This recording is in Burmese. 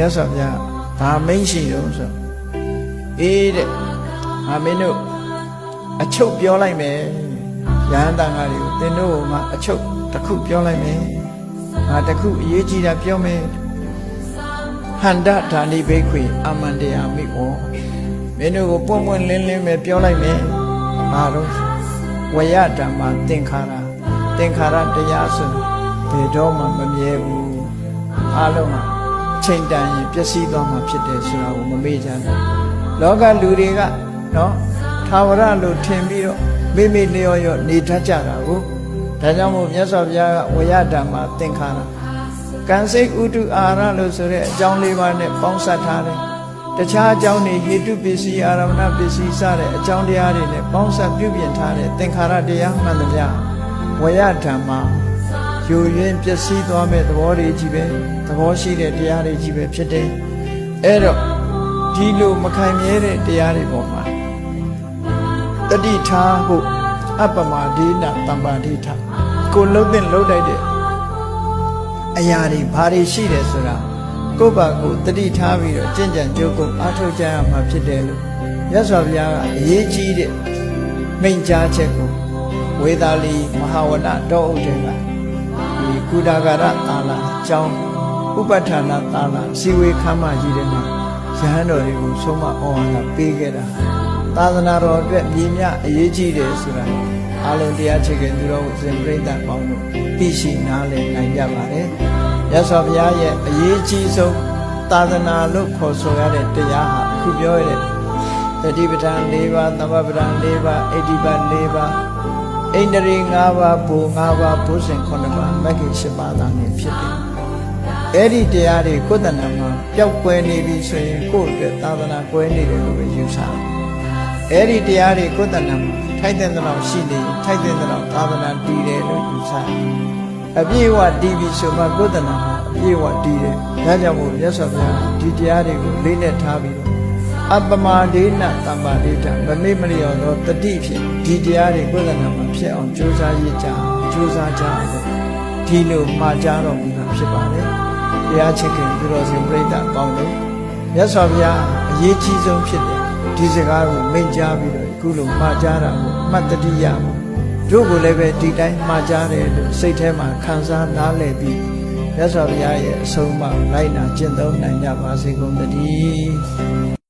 မြတ်စွာဘုရားဘာမိန့်ရှိတော့ဆိုအေးတဲ့ငါမင်းတို့အချုပ်ပြောလိုက်မယ်ရဟန်းတန်ဃာတွေကိုသင်တို့မှအချုပ်တစ်ခုပြောလိုက်မယ်ငါတစ်ခုအရေးကြီးတာပြောမယ်ဟန္တဓာနိဘိခွေအာမန္တယာမိဩမင်းတို့ကိုပွန့်ပွန့်လင်းလင်းပဲပြောလိုက်မယ်ဘာလို့ဝယဓမ္မသင်္ခါရသင်္ခါရတရားဆိုဘယ်တော့မှမမြဲဘူးအားလုံးဟာ ချိန်တန်ရင်ပျက်စီးသွားမှာဖြစ်တယ်ဆိုတာကိုမမေ့ကြနဲ့လောကလူတွေကနော်သာဝရလို့ထင်ပြီးတော့မိမိလျော်ရော့နေတတ်ကြတာကိုဒါကြောင့်မို့မြတ်စွာဘုရားကဝေယဓမ္မသင်္ခါရကံစိတ်ဥတုအာရလို့ဆိုတဲ့အကြောင်းလေးပါးနဲ့ပေါင်းစပ်ထားတယ်တခြားအကြောင်းတွေဟေတုပစ္စည်းအာရမဏပစ္စည်းစတဲ့အကြောင်းတရားတွေနဲ့ပေါင်းစပ်ပြုပြင်ထားတဲ့သင်္ခါရတရားမှန်သမျှဝေယဓမ္မ ယူရင်းပျက်စီးသွားမဲ့သဘောတွေကြီးပဲသဘောရှိတဲ့တရားတွေကြီးပဲဖြစ်တယ်အဲ့တော့ဒီလိုမခံမြဲတဲ့တရားတွေပေါ်မှာတတိထားဖို့အပ္ပမဒိနာတမ္ပါဒိဋ္ဌကိုလုံးတဲ့လုံးတိုက်တဲ့အရာတွေဘာတွေရှိတယ်ဆိုတာကိုယ့်ဘာကိုယ်တတိထားပြီးတော့ကြင်ကြံကြိုးကိုအားထုတ်ကြရမှာဖြစ်တယ်လို့မြတ်စွာဘုရားကအရေးကြီးတဲ့မိန့်ကြားချက်ကိုဝေသာလီမဟာဝနတောအုပ်တွေက ဒီကုဒါဂရသာလာအကြောင်းဥပဋ္ဌာဏသာလာစီဝေခမ်းမကြီးတဲ့မှာရဟန်းတော်တွေကိုဆုံးမဩဝါဒပေးခဲ့တာသာသနာတော်အတွက်မြည်မြအရေးကြီးတယ်ဆိုတာအလုံးတရားချက်ကသူတော်စင်ပြိဋ္ဌာပေါင်းတို့သိရှိနားလည်နိုင်ကြပါတယ်ရသော်ဘုရားရဲ့အရေးကြီးဆုံးသာသနာလို့ခေါ်ဆိုရတဲ့တရားဟာအခုပြောရတဲ့တတိပဋ္ဌာန်၄ပါးသမ္ပပဋ္ဌာန်၄ပါးအဋ္ဌိပတ်၄ပါး ဣန္ဒြေ၅ပါးဘူ၅ပါးဘုဇင်9ပါးမဂ္ဂင်10ပါးသာနေဖြစ်တယ်။အဲ့ဒီတရားတွေကိုယ်တဏ္ဍာမှာပျောက်ကွယ်နေပြီဆိုရင်ကိုယ့်အတွက်သာသနာကွယ်နေတယ်လို့ပဲယူဆတယ်။အဲ့ဒီတရားတွေကိုယ်တဏ္ဍာမှာထိုက်တဲ့လောက်ရှိနေရင်ထိုက်တဲ့လောက်သာသနာတည်တယ်လို့ယူဆတယ်။အပြည့်အဝတည်ပြီဆိုမှကိုယ်တဏ္ဍာမှာအပြည့်အဝတည်တယ်။ဒါကြောင့်မို့မြတ်စွာဘုရားဒီတရားတွေကိုလေးနဲ့ထားပြီးတော့ အပ္ပမဒိနတမ္ပါဒိဋ္ဌမမေ့မလျော်သောတတိဖြင့်ဒီတရားတွေကိုယ်ကနာမှာဖြစ်အောင်ကြိုးစားရကြကြိုးစားကြလို့ဒီလိုမှာကြတော့မူတာဖြစ်ပါတယ်။တရားချစ်ခင်သူတော်စင်ပြိဋ္ဌပေါင်းလို့မြတ်စွာဘုရားအရေးကြီးဆုံးဖြစ်တယ်ဒီစကားကိုမိန့်ကြားပြီးတော့အခုလိုမှာကြတာကိုအမှတ်တတိယမှာတို့ကိုလည်းပဲဒီတိုင်းမှာကြားတယ်လို့စိတ်ထဲမှာခံစားနားလည်ပြီးမြတ်စွာဘုရားရဲ့အဆုံးအမလိုက်နာကျင့်သုံးနိုင်ကြပါစေကုန်သတည်း